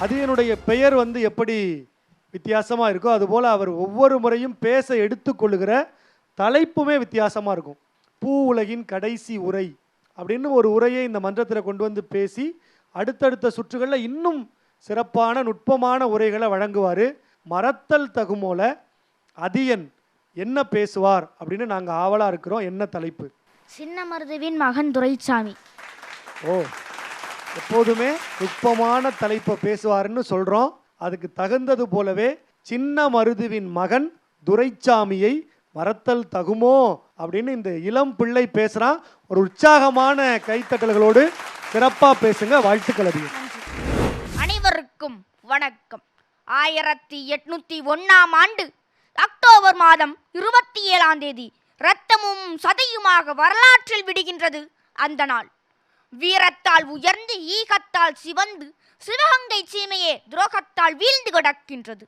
அதியனுடைய பெயர் வந்து எப்படி வித்தியாசமாக இருக்கோ அதுபோல் அவர் ஒவ்வொரு முறையும் பேச எடுத்துக்கொள்ளுகிற தலைப்புமே வித்தியாசமாக இருக்கும். பூ உலகின் கடைசி உரை அப்படின்னு ஒரு உரையை இந்த மன்றத்தில் கொண்டு வந்து பேசி அடுத்தடுத்த சுற்றுகளில் இன்னும் சிறப்பான நுட்பமான உரைகளை வழங்குவார். மறத்தல் தகுமோல அதியன் என்ன பேசுவார் அப்படின்னு நாங்கள் ஆவலாக இருக்கிறோம். என்ன தலைப்பு? சின்ன மருதுவின் மகன் துரைசாமி ஓ. எப்போதுமே நுட்பமான தலைப்பை பேசுவாருன்னு சொல்கிறோம் அதுக்கு தகுந்தது போலவே சின்ன மருதுவின் மகன் துரைச்சாமியை மறத்தல் தகுமோ அப்படின்னு இந்த இளம் பிள்ளை பேசுகிறான் ஒரு உற்சாகமான கைத்தட்டல்களோடு சிறப்பாக பேசுங்க. வாழ்த்துக்கள் அதிகம். அனைவருக்கும் வணக்கம். ஆயிரத்தி எட்நூத்தி ஒன்னாம் ஆண்டு அக்டோபர் மாதம் இருபத்தி ஏழாம் தேதி ரத்தமும் சதையுமாக வரலாற்றில் விடுகின்றது அந்த நாள். வீரத்தால் உயர்ந்து ஈகத்தால் சிவந்து சிவகங்கை சீமையே துரோகத்தால் வீழ்ந்து கிடக்கின்றது.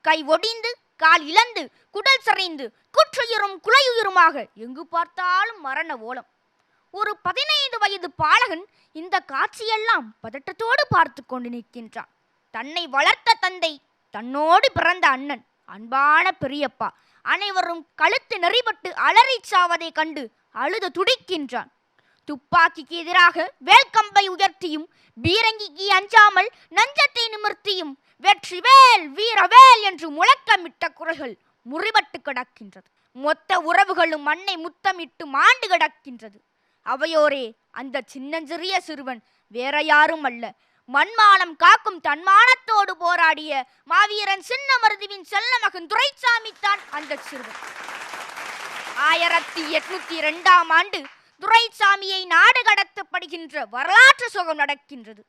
கை ஒடிந்து கால் இழந்து குடல் சரிந்து குற்றுயிரும் குலையுயிருமாக எங்கு பார்த்தாலும் மரண ஓலம். ஒரு பதினைந்து வயது பாலகன் இந்த காட்சியெல்லாம் பதட்டத்தோடு பார்த்து கொண்டு நிற்கின்றான். தன்னை வளர்த்த தந்தை தன்னோடு பிறந்த அண்ணன் அன்பான பெரியப்பா அனைவரும் கழுத்து நெறிபட்டு அலறிச் சாவதைக் கண்டு அழுது துடிக்கின்றான். துப்பாக்கிக்கு எதிராக வேல்கம்பை உயர்த்தியும் பீரங்கிக்கு அஞ்சாமல் நஞ்சத்தை நிமிர்த்தியும் வெற்றிவேல் வீரவேல் என்று முழக்கமிட்ட குரல்கள் முறிபட்டு கிடக்கின்றது. மொத்த உறவுகளும் மண்ணை முத்தமிட்டு மாண்டு கிடக்கின்றது. அவையோரே அந்த சின்னஞ்சிறிய சிறுவன் வேற யாரும் அல்ல. மண்மானம் காக்கும் தன்மானத்தோடு போராடிய மாவீரன் சின்ன மருதுவின் செல்ல மகன் துரைசாமி தான் அந்த சிறுவன். ஆயிரத்தி எட்நூத்தி இரண்டாம் ஆண்டு துரைசாமியை நாடு கடத்தப்படுகின்ற வரலாற்று சுகம் நடக்கின்றது.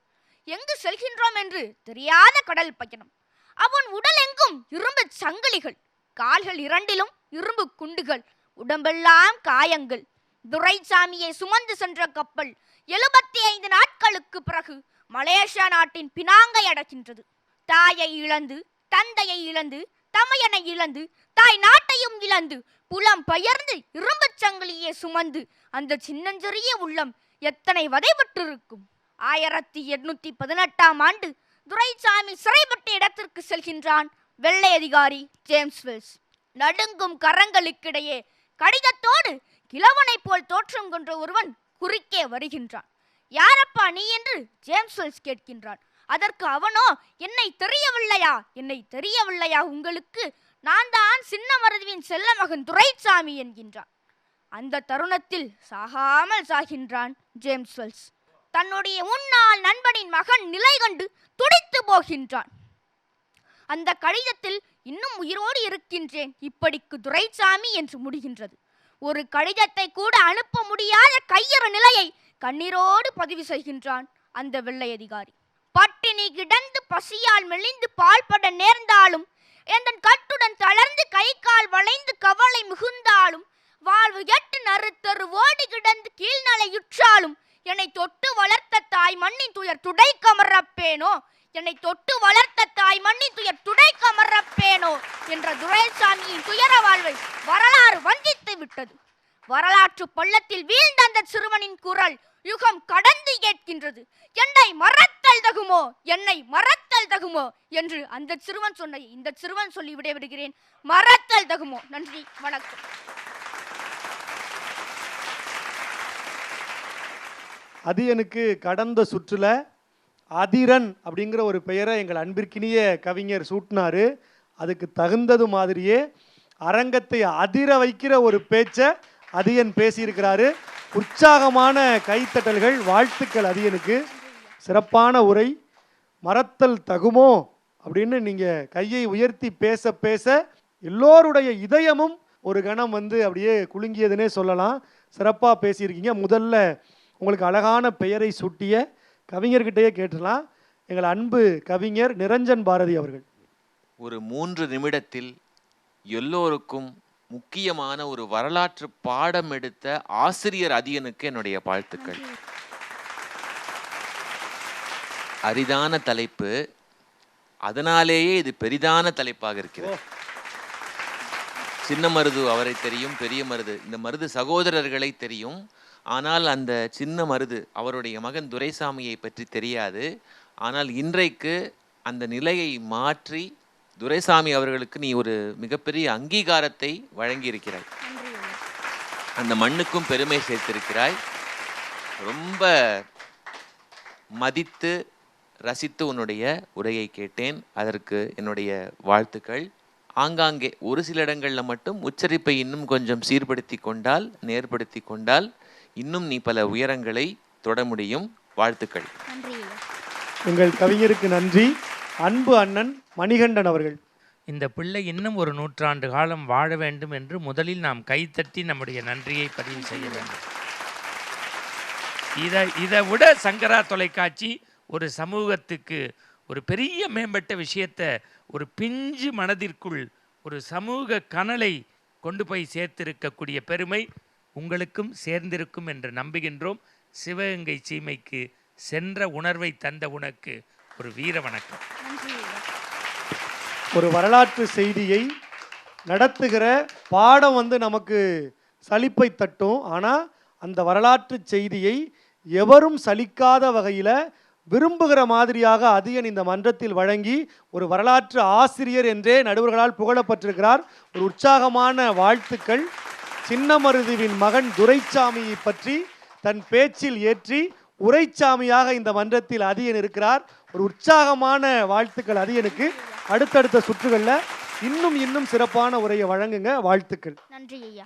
எங்கு செல்கின்றோம் என்று தெரியாத கடல் பயணம். அவன் உடல் எங்கும் இரும்பு சங்கிலிகள் கால்கள் இரண்டிலும் இரும்பு குண்டுகள் உடம்பெல்லாம் காயங்கள். துரைசாமியை சுமந்து சென்ற கப்பல் எழுபத்தி ஐந்து நாட்களுக்கு பிறகு மலேசியா நாட்டின் பினாங்கை அடைகின்றது தாயை இழந்து தந்தையை இழந்து தமையனை இழந்து தாய் நாட்டையும் இழந்து புலம் பெயர்ந்து இரும்புச் சங்கிலியே சுமந்து அந்த சின்னஞ்சிறிய உள்ளம் எத்தனை வதைபட்டிருக்கும்? ஆயிரத்தி எட்நூத்தி பதினெட்டாம் ஆண்டு துரைசாமி சிறைப்பட்ட இடத்திற்கு செல்கின்றான் வெள்ளை அதிகாரி ஜேம்ஸ் வெல்ஸ். நடுங்கும் கரங்களுக்கிடையே கடிதத்தோடு கிழவனைப் போல் தோற்றம் கொன்ற ஒருவன் குறுக்கே வருகின்றான். யாரப்பா நீ என்று ஜேம்ஸ் வெல்ஸ் கேட்கின்றான். அதற்கு அவனோ என்னை தெரியவில்லையா? என்னை தெரியவில்லையா உங்களுக்கு? நான் தான் சின்ன மருதுவின் செல்ல மகன் துரைசாமி என்கின்றான். அந்த தருணத்தில் சாகாமல் சாகின்றான் ஜேம்ஸ் வெல்ஸ். தன்னுடைய முன்னாள் நண்பனின் மகன் நிலை கண்டு துடித்து போகின்றான். அந்த கடிதத்தில் இன்னும் உயிரோடு இருக்கின்றேன். இப்படிக்கு துரைசாமி என்று முடிகின்றது. ஒரு கடிதத்தை கூட அனுப்ப முடியாத கையற நிலையை கண்ணீரோடு பதிவு செய்கின்றான் அந்த வெள்ளை அதிகாரி. பட்டினி கிடந்து பசியால் மெலிந்து பால்பட நேர்ந்தாலும் எந்தன் கட்டுடன் தளர்ந்து கை கால் வளைந்து கவலை மிகுந்தாலும் வாழ்வு எட்டு நறுத்தரு ஓடி கிடந்து கீழ்நலையுற்றாலும் என்னை தொட்டு வளர்த்த தாய் மண்ணின் துயர் துடை கமரப்பேனோ? என்னை தொட்டு வளர்த்த தாய் மண்ணின் துயர் துடை கமரப்பேனோ? என்ற துரைசாமியின் துயர வாழ்வை வரலாறு வஞ்சித்து விட்டது. வரலாற்று பள்ளத்தில் வீழ்ந்த அந்த சிறுவனின் குரல் யுகம் கடந்து கேட்கின்றது என்னை மறத்தல் தகுமோ? என்னை மறத்தல் தகுமோ? என்று அந்த சிறுவன் சொன்ன இந்த சிறுவன் சொல்லி விடைபெறுகிறேன். மறத்தல் தகுமோ? நன்றி வணக்கம். அது எனக்கு கடந்த சுற்றுல அதிரன் அப்படிங்கிற ஒரு பெயரை எங்கள் அன்பிற்கினிய கவிஞர் சூட்டினார். அதுக்கு தகுந்தது மாதிரியே அரங்கத்தை அதிர வைக்கிற ஒரு பேச்சை அதியன் பேசியிருக்கிறாரு. உற்சாகமான கைத்தட்டல்கள் வாழ்த்துக்கள் அதியனுக்கு சிறப்பான உரை மறத்தல் தகுமோ அப்படின்னு நீங்கள் கையை உயர்த்தி பேச பேச எல்லோருடைய இதயமும் ஒரு கணம் வந்து அப்படியே குலுங்கியதுன்னே சொல்லலாம். சிறப்பாக பேசியிருக்கீங்க. முதல்ல உங்களுக்கு அழகான பெயரை சுட்டிய கவிஞர்கிட்டயே கேட்டுடலாம் எங்கள் அன்பு கவிஞர் நிரஞ்சன் பாரதி அவர்கள். ஒரு மூன்று நிமிடத்தில் எல்லோருக்கும் முக்கியமான ஒரு வரலாற்று பாடம் எடுத்த ஆசிரியர் அதியனுக்கு என்னுடைய வாழ்த்துக்கள். அரிதான தலைப்பு அதனாலேயே இது பெரிதான தலைப்பாக இருக்கிறது. சின்ன மருது அவரை தெரியும் பெரிய மருது. இந்த மருது சகோதரர்களை தெரியும். ஆனால் அந்த சின்ன மருது அவருடைய மகன் துரைசாமியை பற்றி தெரியாது. ஆனால் இன்றைக்கு அந்த நிலையை மாற்றி துரைசாமி அவர்களுக்கு நீ ஒரு மிகப்பெரிய அங்கீகாரத்தை வழங்கியிருக்கிறாய். அந்த மண்ணுக்கும் பெருமை சேர்த்திருக்கிறாய். ரொம்ப மதித்து ரசித்து உன்னுடைய உரையை கேட்டேன். அதற்கு என்னுடைய வாழ்த்துக்கள். ஆங்காங்கே ஒரு சில இடங்களில் மட்டும் உச்சரிப்பை இன்னும் கொஞ்சம் சீர்படுத்தி கொண்டால் நேர்படுத்தி கொண்டால் இன்னும் நீ பல உயரங்களை தொட முடியும். வாழ்த்துக்கள். எங்கள் கவிஞருக்கு நன்றி. அன்பு அண்ணன் மணிகண்டன் அவர்கள். இந்த பிள்ளை இன்னும் ஒரு நூற்றாண்டு காலம் வாழ வேண்டும் என்று முதலில் நாம் கைத்தட்டி நம்முடைய நன்றியை பதிவு செய்ய வேண்டும். இதை இதை விட சங்கரா தொலைக்காட்சி ஒரு சமூகத்துக்கு ஒரு பெரிய மேம்பட்ட விஷயத்தை ஒரு பிஞ்சு மனதிற்குள் ஒரு சமூக கனலை கொண்டு போய் சேர்த்திருக்கக்கூடிய பெருமை உங்களுக்கும் சேர்ந்திருக்கும் என்று நம்புகின்றோம். சிவகங்கை சீமைக்கு சென்ற உணர்வை தந்த உனக்கு ஒரு வீர வணக்கம். ஒரு வரலாற்று செய்தியை நடத்துகிற பாடம் வந்து நமக்கு சலிப்பை தட்டும். ஆனால் அந்த வரலாற்று செய்தியை எவரும் சலிக்காத வகையில் விரும்புகிற மாதிரியாக அதியன் இந்த மன்றத்தில் வழங்கி ஒரு வரலாற்று ஆசிரியர் என்றே நடுவர்களால் புகழப்பட்டிருக்கிறார். ஒரு உற்சாகமான வாழ்த்துக்கள். சின்னமருதுவின் மகன் துரைச்சாமியை பற்றி தன் பேச்சில் ஏற்றி உரைச்சாமியாக இந்த மன்றத்தில் அதியன் இருக்கிறார். ஒரு உற்சாகமான வாழ்த்துக்கள் அதியனுக்கு. அடுத்தடுத்த சுற்றுகளில் இன்னும் இன்னும் சிறப்பான உரையை வழங்குங்க. வாழ்த்துக்கள். நன்றி ஐயா.